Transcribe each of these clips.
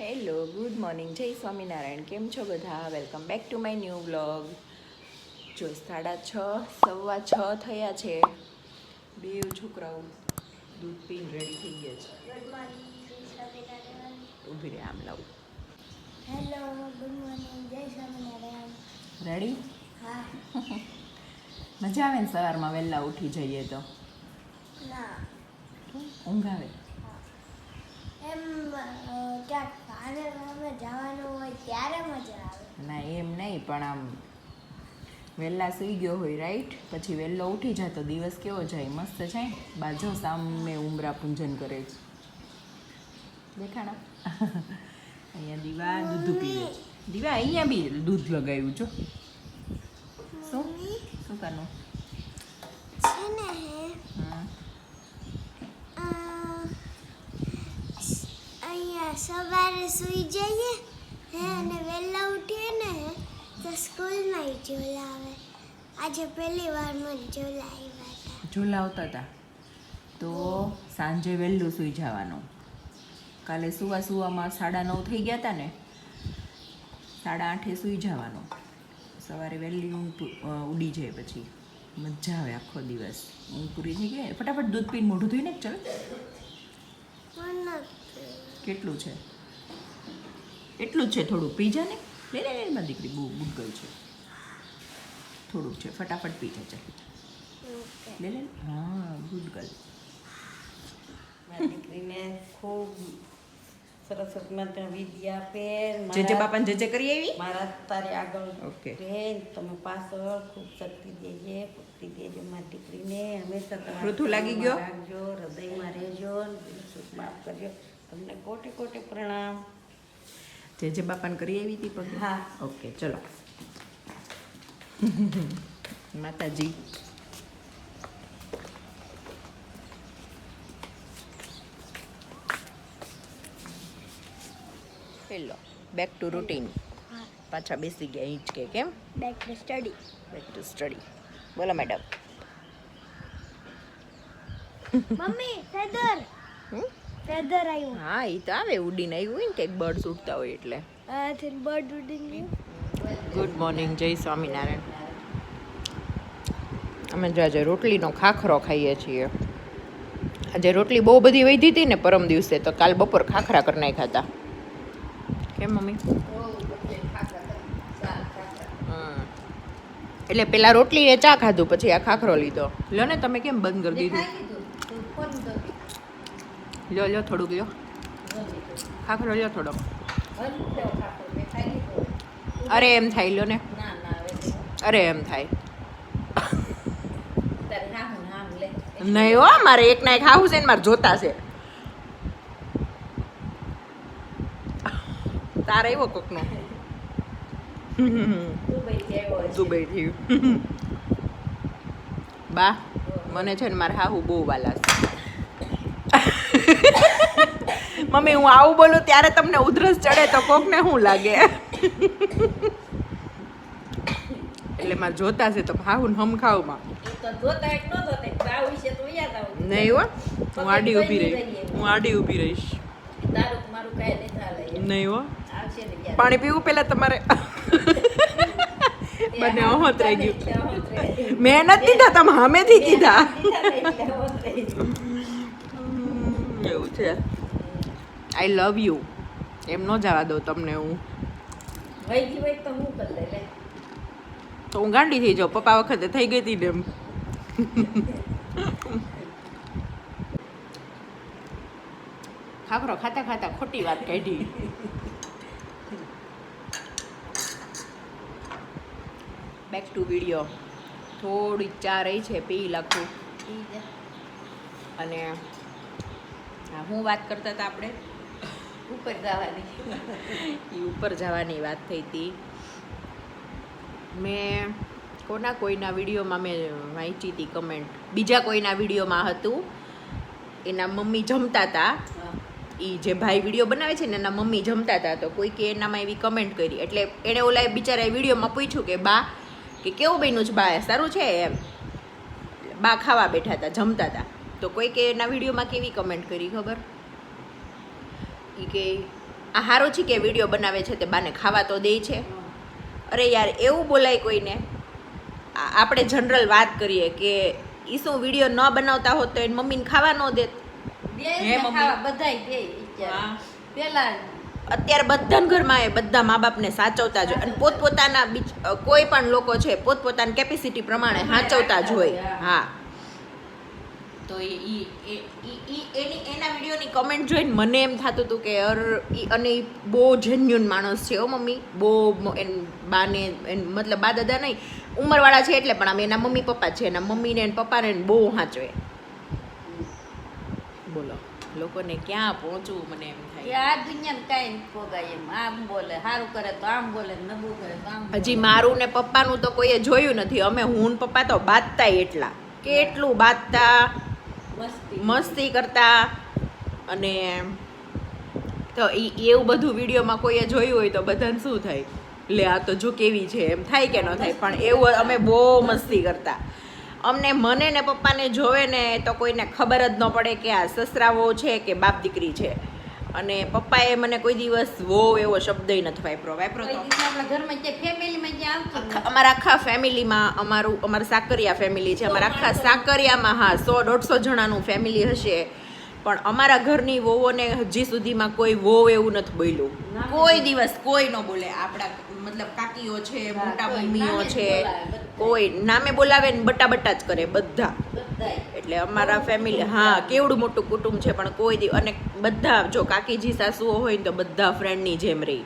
Hello good morning જય સ્વામિનારાયણ. કેમ છો બધા? Welcome back to my new vlog જો સાડા છ સવા છ થયા છે. બે છોકરાઓ દૂધ પીને રેડી થઈ ગયા છે. ઊભી રહે આમ લાવું. હેલો ગુડ મોર્નિંગ જય સ્વામિનારાયણ. રેડી હા. મજા આવે ને સવારમાં વહેલા ઉઠી જઈએ તો? ના. ઊંઘ આવે? એમ ક્યાંક મજા ના, એમ નહીં, પણ આમ વહેલા સૂઈ ગયો હોય રાઈટ પછી વહેલો ઉઠી જાય તો દિવસ કેવો જાય? મસ્ત જાય બાજો સામે ઉમરા પૂંજન કરે છે. દેખાણા? અહીંયા દીવા દૂધ પીવે દીવા, અહીંયા બી દૂધ લગાવ્યું છો. શું? શું કરનું છે ને હમ અ, અહીંયા સવારે સૂઈ જઈએ હે અને વહેલા ઉઠીએ ને તો સ્કૂલમાં ઝોલા આવે આજે પહેલી વાર મને ઝોલા આવ્યા હતા ઝોલા આવતા હતા તો સાંજે વહેલું સૂઈ જવાનું. કાલે સુવા સુવામાં સાડા નવ થઈ ગયા હતા ને સાડા આઠે સૂઈ જવાનું. સવારે વહેલી ઊંઘ ઉડી જાય પછી. મજા આવે આખો દિવસ. ઊંઘ પૂરી થઈ ગઈ? ફટાફટ દૂધ પીને મોઢું ધોઈને ને ચાલ. કેટલું છે? એટલું જ છે થોડું. પી જા ને લે લે લે મારી દીકરી બહુ ગુડ છે. થોડુંક છે. ફટાફટ પી જા ચાલ. લે લે હા ગુડ ગર્લ મારી દીકરીને ખૂબ સરસ માત્ર વિદ્યા પેન જે જે બાપાને જે જે કરી આવી? મારા તારે આગળ ઓકે. રહે તમે પાછળ ખૂબ શક્તિ દેજે ભક્તિ દેજો મારી દીકરીને. હંમેશા પૃથુ લાગી ગયો? રાખજો હૃદયમાં રહેજો સુખ માફ કરજો. તમને કોટી કોટી પ્રણામ. જે જે બાપાને કરી આવી હતી પણ હા. ઓકે ચલો. માતાજી. હેલો બેક ટુ રૂટીન હા પાછા બેસી ગયા ઈંચ કે કેમ? Back to study back to study બોલો madam mummy feather hmm? Feather આવ્યું હા એ તો આવે ઉડીને આવ્યું હોય ને કંઈક બર્ડ ઉડતા હોય એટલે. બર્ડ ઉડી ગુડ મોર્નિંગ જય સ્વામિનારાયણ. અમે જો આજે રોટલીનો ખાખરો ખાઈએ છીએ. આજે રોટલી બહુ બધી વધી હતી ને પરમ દિવસે તો કાલ બપોર ખાખરા કરી નાખ્યા હતા. કેમ મમ્મી. એટલે પેલા રોટલી ને ચા ખાધું પછી આ ખાખરો લીધો. લ્યો ને તમે કેમ બંધ કરી દીધું? લ્યો લ્યો થોડુંક, લ્યો. ખાખરો લ્યો થોડોક. અરે એમ થાય, લ્યો ને. અરે એમ થાય. લે નહીં હો, મારે એક ના એક ખાવું છે ને મારે જોતા છે. તારે એવો કોકનો? દુબઈથી બા, મને છે ને મારે હાહુ બહુ વાલા છે. મમ્મી હું આવું બોલું ત્યારે તમને ઉધરસ ચડે તો કોકને શું લાગે? એટલે મારે જોતા છે તો ખાવું ને હમ ખાવમાં એ તો જોતા એક ન જોતા એક બા વિશે તો યાદ આવું નહીં હો હું આડી ઊભી રહીશ હું આડી ઊભી રહીશ. નહીં હો. પાણી પીવું પહેલાં તમારે? બંને અહોત રહી ગયું. મેં નથી દીધા તમે હામેથી કીધા એવું છે? આઈ લવ યુ એમ ન જવા દઉં તમને હું. તો હું ગાંડી થઈ જાઉં. પપ્પા વખતે થઈ ગઈ હતી ને એમ. ખાખરો ખાતા ખાતા ખોટી વાત કાઢી. બેક ટુ વીડિયો થોડી ચા રહી છે પી લાખું અને હા હું વાત કરતા હતા આપણે. ઉપર જવાની. એ ઉપર જવાની વાત થઈ હતી મેં કોના કોઈના વિડીયોમાં મેં વાંચી હતી કમેન્ટ બીજા કોઈના વિડીયોમાં હતું. એના મમ્મી જમતા હતા એ જે ભાઈ વીડિયો બનાવે છે ને એના મમ્મી જમતા હતા તો કોઈકે એનામાં એવી કમેન્ટ કરી. એટલે એણે ઓલા બિચારા વિડીયોમાં પૂછ્યું કે બા કે કેવું બન્યું છે? બા સારું છે? એમ. બા ખાવા બેઠા હતા જમતા હતા તો કોઈકે એના વિડીયોમાં કેવી કમેન્ટ કરી ખબર? એ કે આ હારો છે કે વીડિયો બનાવે છે તે બાને ખાવા તો દે છે. અરે યાર એવું બોલાય કોઈને? આપણે જનરલ વાત કરીએ કે ઈ શું વીડિયો ન બનાવતા હોત તો એની મમ્મીને ખાવા ન દેત? બધાય અત્યારે. બધાના ઘરમાં એ બધા મા બાપને સાચવતા જ હોય. અને પોતપોતાના બીજ કોઈ પણ લોકો છે પોતપોતાની કેપેસિટી પ્રમાણે સાચવતા જ હોય. હા. તો એ એની એના વિડીયોની કમેન્ટ જોઈને મને એમ થતું હતું કે અર અને એ બહુ જેન્યુન માણસ છે હો મમ્મી. બહુ એન બાને એન મતલબ બા દાદા નહીં ઉંમરવાળા છે એટલે પણ આમ એના મમ્મી પપ્પા છે. એના મમ્મીને એને પપ્પાને ને બહુ સાચવે બોલો લોકોને ક્યાં પહોંચવું મને એમ થાય. આ દુનિયામાં કાંઈ પોગાય એમ આમ બોલે સારું કરે તો આમ બોલે નબળું કરે તો હજી મારું ને પપ્પાનું તો કોઈએ જોયું નથી. અમે હું ને પપ્પા તો બાંધતા એટલા. કેટલું બાંધતા મસ્તી. મસ્તી કરતા અને તો ઈ એવું બધું વિડીયોમાં કોઈએ જોયું હોય તો બધાને શું થાય? લે આ તો જો કેવી છે એમ થાય કે ન થાય? પણ એવું અમે બહુ મસ્તી કરતા. અમને મને ને પપ્પાને જોવે ને તો કોઈને ખબર જ ન પડે કે આ સસરાવો છે કે બાપ દીકરી છે. અને પપ્પાએ મને કોઈ દિવસ વો એવો શબ્દ નથી વાપરો વાપરો અમારા આખા ફેમિલીમાં અમારું અમારા સાકરિયા ફેમિલી છે. અમારા આખા સાકરિયામાં હા સો દોઢસો જણાનું ફેમિલી હશે. પણ અમારા ઘરની વોવોને હજી સુધીમાં કોઈ વોવ એવું નથી બોલ્યું. કોઈ દિવસ કોઈ ન બોલે. આપણા મતલબ કાકીઓ છે મોટા મમ્મીઓ છે. કોઈ નામે બોલાવે ને બટા બટા જ કરે બધા. એટલે અમારા ફેમિલી હા કેવડું મોટું કુટુંબ છે પણ કોઈ દી અને બધા જો કાકીજી સાસુઓ હોય ને તો બધા ફ્રેન્ડની જેમ રહી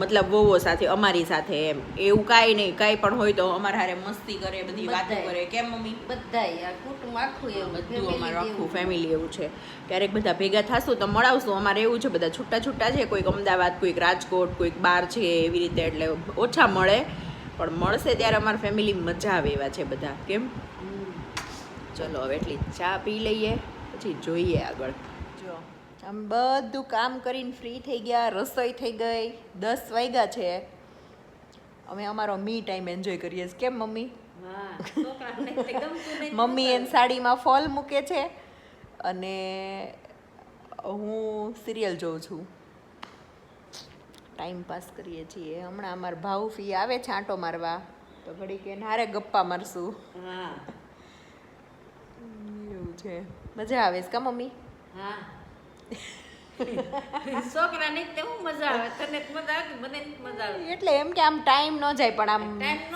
મતલબ વોવો સાથે અમારી સાથે એમ. એવું કાંઈ નહીં કાંઈ પણ હોય તો અમારા હારે મસ્તી કરે બધી વાતો કરે. કેમ મમ્મી? બધા કુટુંબ આખું એવું બધું અમારું આખું ફેમિલી એવું છે. ક્યારેક બધા ભેગા થશું તો મળાવશું. અમારે એવું છે બધા છૂટા છૂટા છે. કોઈક અમદાવાદ કોઈક રાજકોટ કોઈક બાર છે એવી રીતે એટલે ઓછા મળે. પણ મળશે ત્યારે અમારા ફેમિલી મજા આવે એવા છે બધા. કેમ. ચલો હવે એટલી ચા પી લઈએ પછી જોઈએ આગળ. જો આમ બધું કામ કરીને ફ્રી થઈ ગયા રસોઈ થઈ ગઈ દસ વાગ્યા છે. અમે અમારો મી ટાઈમ એન્જોય કરીએ છીએ. કેમ મમ્મી? મમ્મી એન સાડીમાં ફોલ મૂકે છે અને હું સિરિયલ જોઉં છું. ટાઈમ પાસ કરીએ છીએ. હમણાં અમારા ભાવ ફી આવે છે આંટો મારવા તો ઘડી કે હારે ગપ્પા મારશું. હા. છે. મજા આવે છે કા મમ્મી? હા. છોકરાને કેવું હું મજા આવે. તને મજા આવે મને મજા આવે? એટલે એમ કે આમ ટાઈમ ન જાય પણ આમ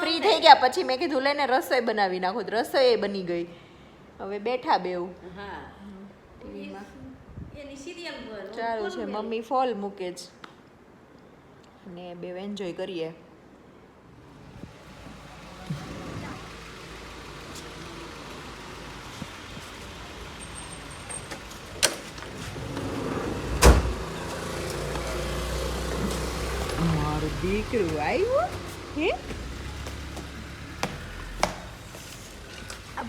ફ્રી થઈ ગયા પછી મેં કીધું લઈને રસોઈ બનાવી નાખું. રસોઈ બની ગઈ. હવે બેઠા બેવું હા. ચાલુ છે. મમ્મી ફોલ મૂકે જ અને બે એન્જોય કરીએ મારું દીકરું આવ્યું હે?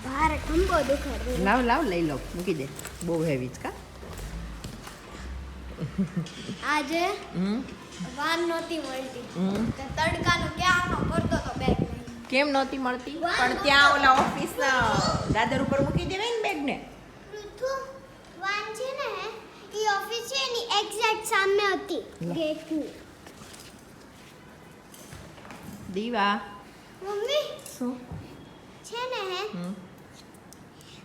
ભારે ખંભો દુખાડે લાવ લાવ લઈ લો મૂકી દે. બહુ હેવી જ કા? આજે વાન નહોતી મળતી. તો તડકાનો ક્યાંનો કરતો તો બેગ કેમ નહોતી મળતી? પણ ત્યાં ઓલા ઓફિસ દાદર ઉપર મૂકી દેવાય ને બેગ ને? પૃથુ વાન છે ને એ ઓફિસ છે એની એક્ઝેક્ટ સામે હતી. ગેટની દીવા. મમ્મી? શું? છે ને હે?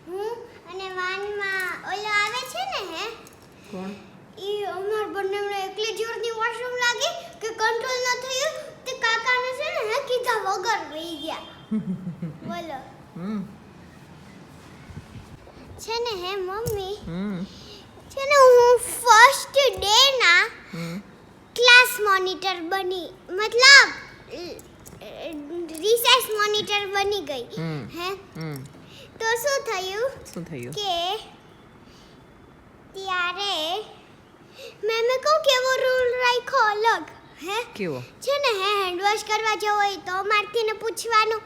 હું અને વાનમાં ઓલો આવે છે ને હે? કોણ? ઈ અમાર બંનેને એકલી જોરની વોશરૂમ લાગી કે કંટ્રોલ ન થયું તે કાકાને છે ને હે કીધા વગર રહી ગયા. બોલો. હમ. છે ને હે મમ્મી? છે ને હું ફર્સ્ટ ડે ના ક્લાસ મોનિટર બની. મતલબ રિસર્ચ મોનિટર બની ગઈ. હે? તો શું થયું? શું થયું? કે ત્યારે મેં મેં કહું કેવો રૂલ રાખ્યો અલગ. હે? કેવો? છે ને હે હેન્ડ વોશ કરવા જવો હોય તો મારથીને પૂછવાનું.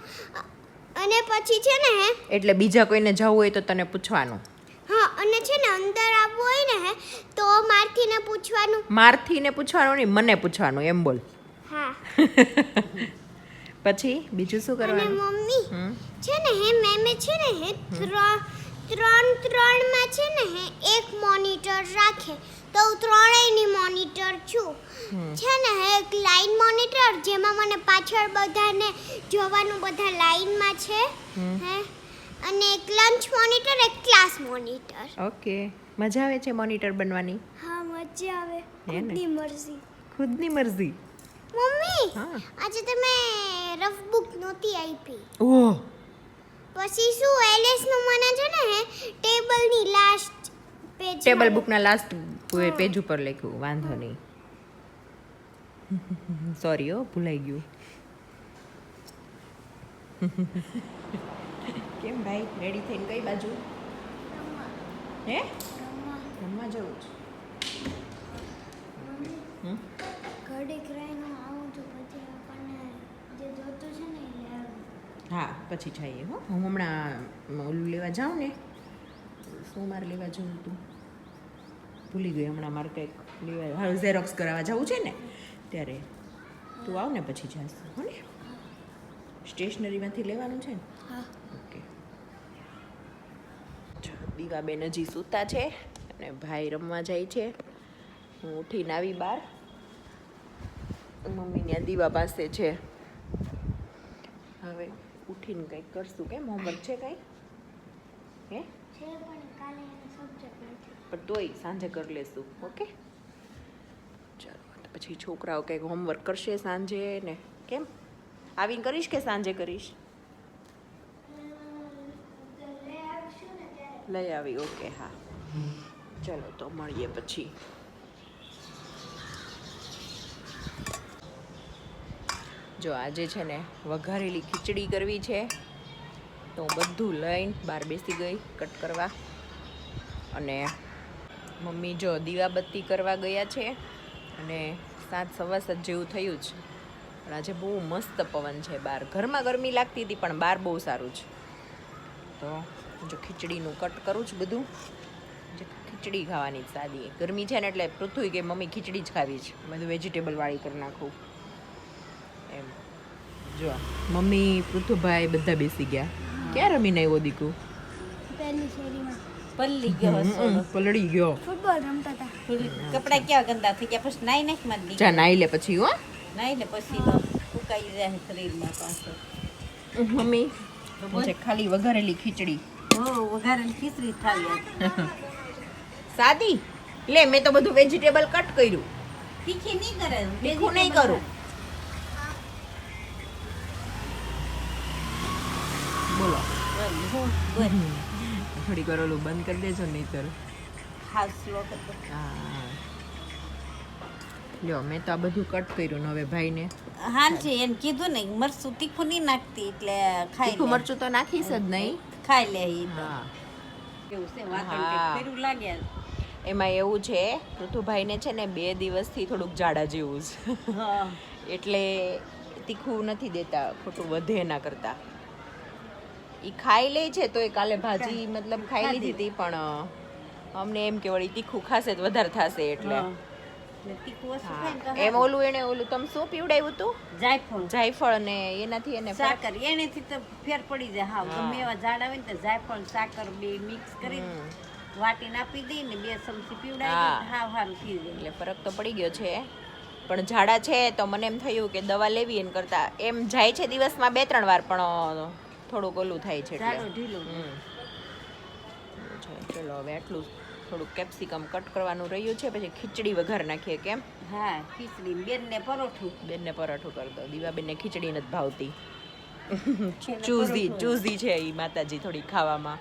અને પછી છે ને હે? એટલે બીજા કોઈને જવું હોય તો તને પૂછવાનું. હા અને છે ને અંદર આવવું હોય ને હે તો મારથીને પૂછવાનું. મારથી ને પૂછવાનું નહીં મને પૂછવાનું એમ બોલ. હા. પછી બીજું શું કરવાનું? મમ્મી છે ને હે મેમે છે ને હે ત્રણ ત્રણ ત્રણમાં છે ને હે એક મોનિટર રાખે. તો હું ત્રણેયની મોનિટર છું. છે ને એક લાઈન મોનિટર જેમાં મને પાછળ બધાને જોવાનું બધા લાઈનમાં છે. હે? અને એક લંચ મોનિટર એક ક્લાસ મોનિટર. ઓકે. મજા આવે છે મોનિટર બનવાની? હા મજા આવે. ખુદની મરજી. ખુદની મરજી. મમ્મી આજે તમે રફ બુક નહોતી આપી. ઓહ. પછી શું એલએસનું મને છે ને ટેબલ ટેબલની લાસ્ટ પેજ ટેબલ બુકના લાસ્ટ પેજ ઉપર લખ્યું વાંધો નહીં. સોરી હો ભૂલાઈ ગયું. કેમ ભાઈ રેડી થઈને કઈ બાજુ? હે? રમવા. જવું છે? ઘડીક રહીને આવું છું પછી આપણને જે જોતું છે ને એ લેવું હા પછી જઈએ હો. હું હમણાં ઓલું લેવા જાઉં ને શું મારે લેવા જવું હતું? ભૂલી ગઈ હમણાં મારે કંઈક લેવા હા ઝેરોક્સ કરાવવા જવું છે ને ત્યારે તું આવ ને પછી જાશ હો ને? સ્ટેશનરીમાંથી લેવાનું છે ને? હા. ઓકે. દીવા દીવાબેન હજી સૂતા છે અને ભાઈ રમવા જાય છે. હું ઉઠીને આવી બહાર. મમ્મી ત્યાં દીવા પાસે છે. હવે ઉઠીને કંઈક કરશું. કેમ? હોમવર્ક છે કંઈ? હે? પણ તોય સાંજે કરી લેશું ઓકે? ચાલો તો પછી છોકરાઓ કંઈક હોમવર્ક કરશે સાંજે ને. કેમ? આવીને કરીશ કે સાંજે કરીશ? લઈ આવી ઓકે હા. ચલો તો મળીએ પછી. જો આજે છે ને વઘારેલી ખીચડી કરવી છે, તો બધું લઈને બહાર બેસી ગઈ, કટ કરવા. અને મમ્મી જો દીવાબત્તી કરવા ગયા છે, અને સાત સવા સાત જેવું થયું છે પણ આજે બહુ મસ્ત પવન છે બહાર. ઘરમાં ગરમી લાગતી હતી, પણ બહાર બહુ સારું છે. તો જો ખીચડીનું કટ કરું છું બધું. ખીચડી ખાવાની સાદી. ગરમી છે ને એટલે પૃથ્વી કે મમ્મી ખીચડી જ ખાવી છે. બધું વેજીટેબલવાળી કરી નાખું. જો મમ્મી પૃથુભાઈ બધા બેસી ગયા. ક્યાં રમીને આવ્યો દીકુ? પહેલી શેરીમાં. પલ્લી ગયો પલળી ગયો. ફૂટબોલ રમતા હતા. કપડા કેવા ગંદા થઈ ગયા? પછી નાઈ નાખમાં જા નાઈ લે પછી હો. નાઈ ને પછી તો સુકાઈ જાય શરીરમાં પાછો. મમ્મી. જે ખાલી વઘારેલી ખીચડી. હો વઘારેલી ખીચડી થાવી સાદી. લે મેં તો બધું વેજીટેબલ કટ કર્યું. તીખી નહીં કરે તીખું નહીં કરું. બોલો. થોડીક વાર ઓલું બંધ કરી દેજો નહીતર. હા લ્યો મેં તો આ બધું કટ કર્યું ને હવે ભાઈને. હા છે એમ કીધું ને મરચું તીખું નહીં નાખતી એટલે ખાઈ તીખું મરચું તો નાખીશ જ નહીં. ખાઈ લે હા. કેવું છે. કંઈક લાગે? એમાં એવું છે પૃથુભાઈને છે ને બે દિવસથી થોડુંક જાડા જેવું છે. એટલે તીખું નથી દેતા ખોટું વધે એના કરતા. ઈ ખાઈ લે છે તો એ કાલે ભાજી મતલબ ખાઈ લીધી હતી પણ અમને એમ કે વળી તીખું ખાશે તો વધારે થશે એટલે. હા. એમ ઓલું એને ઓલું તમે શું પીવડાવ્યું હતું? જાયફળ. જાયફળ અને એનાથી એને સાકર. એનેથી તો ફેર પડી જાય. હા તમે ગમે એવા ઝાડ આવે ને તો જાયફળ સાકર બે મિક્સ કરી વાટી વાટીને આપી દઈ ને બે ચમચી હા. પીવડાવી હાવ સારું થઈ જાય. એટલે ફરક તો પડી ગયો છે. પણ ઝાડા છે તો મને એમ થયું કે દવા લેવી એને કરતા. એમ જાય છે દિવસમાં બે ત્રણ વાર પણ થોડુંક ઓલું થાય છે ચલો હવે આટલું થોડુંક કેપ્સિકમ કટ કરવાનું રહ્યું છે પછી ખીચડી વઘાર નાખીએ કેમ હા ખીચડી. બેનને પરોઠું. બેનને પરોઠું કરી દો દીવાબેનને ખીચડી નથી ભાવતી. ચૂઝી ચૂઝી છે એ માતાજી થોડી ખાવામાં.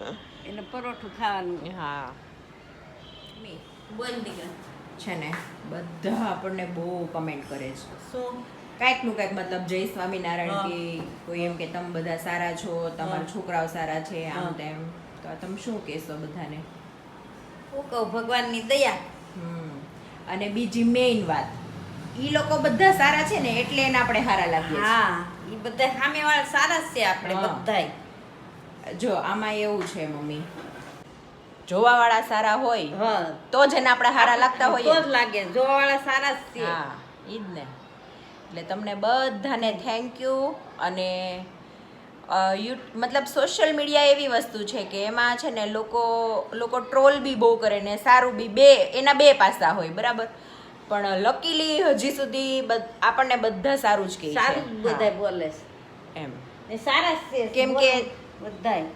એને પરોઠું ખાવાનું. હા. છે ને બધા આપણને બહુ કમેન્ટ કરે છે. શું કાંઈકનું કાંઈક મતલબ જય સ્વામિનારાયણ. કે કોઈ એમ કે તમે બધા સારા છો તમારા છોકરાઓ સારા છે આમ તેમ. તો તમે શું કહેશો બધાને? હું કહું ભગવાનની દયા. અને બીજી મેઇન વાત ઈ લોકો બધા સારા છે ને એટલે એને આપણે સારા લાગીએ હા એ બધા સામે વાળા સારા જ છે આપણે. બધાય. જો આમાં એવું છે મમ્મી. જોવા વાળા સારા હોય તો જ એને આપણે સારા લાગતા તો જ લાગે જોવા વાળા સારા જ છે. હા ઈ જ ને. એટલે તમને બધાને થેન્ક યુ અને યુ મતલબ સોશિયલ મીડિયા એવી વસ્તુ છે કે એમાં છે ને લોકો લોકો ટ્રોલ બી બહુ કરે ને સારું બી બે એના બે પાસા હોય બરાબર? પણ લકીલી હજી સુધી આપણને બધા સારું જ કહે છે. સારું જ બધાય બોલે છે. એમ. ને સારા છે કેમ કે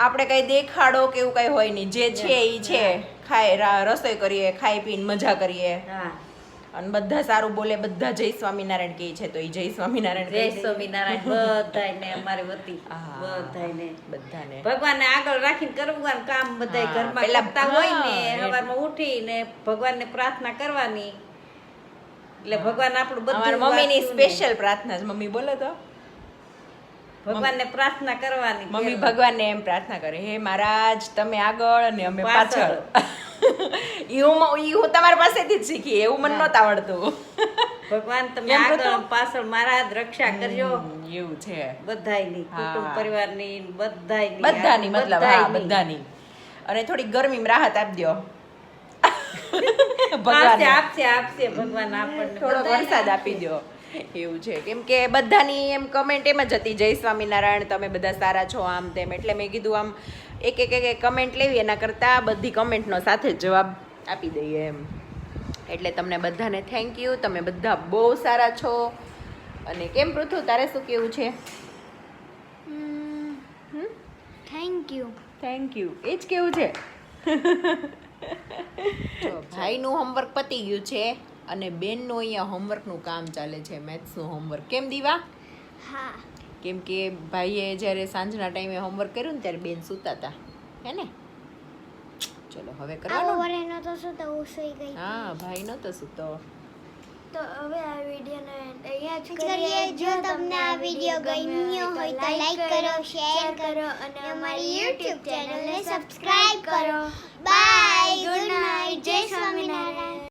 આપણે કઈ દેખાડો કે એવું કઈ હોય નહીં જે છે એ છે. ખાય રસોઈ કરીએ ખાઈ પીને મજા કરીએ. હા. અને બધા સારું બોલે બધા જય સ્વામિનારાયણ કહે છે તો એ જય સ્વામિનારાયણ જય સ્વામિનારાયણ બધાને અમારે વતી બધાને બધાને. ભગવાનને આગળ રાખીને કરવાનું કામ બધા ઘરમાં કરતા હોય ને સવારમાં ઉઠીને ભગવાનને પ્રાર્થના કરવાની. એટલે ભગવાન આપણું બધું મમ્મીની સ્પેશિયલ પ્રાર્થના મમ્મી બોલો તો. ભગવાનને પ્રાર્થના કરવાની મમ્મી. ભગવાનને એમ પ્રાર્થના કરે હે મહારાજ તમે આગળ અને અમે પાછળ." ઈ હું ઈ હું તમારા પાસેથી જ શીખી એવું મને. નહોતું આવડતું. ભગવાન તમે આગળ અને પાછળ મારા જ રક્ષા કરજો. એવું છે. બધાયની કુટુંબ પરિવારની બધાયની બધાની મતલબ હા બધાની. અને થોડી ગરમીમાં રાહત આપી દો ભગવાન. આપશે આપશે ભગવાન આપણને. થોડો વરસાદ આપી દો એવું છે. કેમ કે બધાની એમ કમેન્ટ એમ જ હતી જય સ્વામિનારાયણ તમે બધા સારા છો આમ તેમ. એટલે મેં કીધું આમ એક એક એક કમેન્ટ લેવી એના કરતાં બધી કમેન્ટનો સાથે જ જવાબ આપી દઈએ એમ. એટલે તમને બધાને થેન્ક યુ તમે બધા બહુ સારા છો. અને કેમ પૃથુ તારે શું કેવું છે? થેન્ક યુ થેન્ક યુ એ જ કેવું છે? ભાઈનું હોમવર્ક પતી ગયું છે અને બેનનું અહીંયા હોમવર્કનું કામ ચાલે છે. મેથ્સનું હોમવર્ક કેમ દીવા? હા. કેમ કે ભાઈએ જ્યારે સાંજના ટાઈમે હોમવર્ક કર્યું ને ત્યારે બેન સૂતા હતા હે ને? ચલો હવે કરવાનો? વરે નતો સૂતો તો હું સૂઈ ગઈ. હા ભાઈ નતો સૂતો. તો હવે આ વિડિયો એન્ડ અહીંયા જ કરીએ. જો તમને આ વીડિયો ગમ્યો હોય તો લાઈક કરો શેર કરો અને અમારી YouTube ચેનલને સબસ્ક્રાઇબ કરો. બાય ગુડ નાઈટ જય સ્વામિનારાયણ